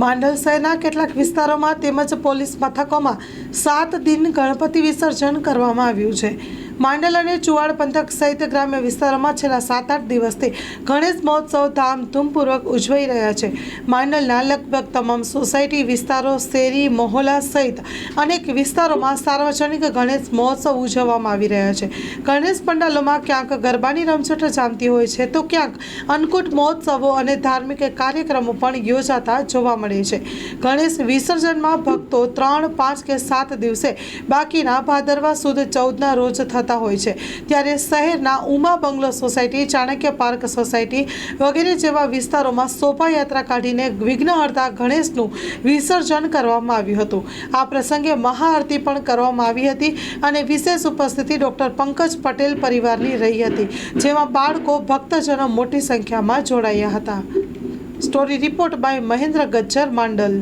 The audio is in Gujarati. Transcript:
માંડલ શહેરના કેટલાક વિસ્તારોમાં તેમજ પોલીસ મથકોમાં સાત દિન ગણપતિ વિસર્જન કરવામાં આવ્યું છે. માંડલ અને ચુવાડ પંથક સહિત ગ્રામ્ય વિસ્તારોમાં છેલ્લા સાત આઠ દિવસથી ગણેશ મહોત્સવ ધામધૂમપૂર્વક ઉજવાઈ રહ્યા છે. માંડલના લગભગ તમામ સોસાયટી, વિસ્તારો, શેરી મહોલ્લા સહિત અનેક વિસ્તારોમાં સાર્વજનિક ગણેશ મહોત્સવ ઉજવવામાં આવી રહ્યા છે. ગણેશ પંડાલોમાં ક્યાંક ગરબાની રમઝટ જામતી હોય છે, તો ક્યાંક અન્નકૂટ મહોત્સવો અને ધાર્મિક કાર્યક્રમો પણ યોજાતા જોવા મળે છે. ગણેશ વિસર્જનમાં ભક્તો ત્રણ, પાંચ કે સાત દિવસે બાકીના ભાદરવા સુદ ચૌદના રોજ થતા હોય છે. ત્યારે શહેરના Uma bungalow society, Chanakya park society વગેરે જેવા વિસ્તારોમાં શોભાયાત્રા કાઢીને વિઘ્નહર્તા ગણેશનું વિસર્જન કરવામાં આવ્યું હતું. આ પ્રસંગે મહાઆરતી પણ કરવામાં આવી હતી અને વિશેષ ઉપસ્થિતિ ડૉક્ટર પંકજ પટેલ પરિવારની રહી હતી, જેમાં બાળકો, ભક્તજનો મોટી સંખ્યામાં જોડાયા હતા. Story report by Mahendra Gajjar Mandal.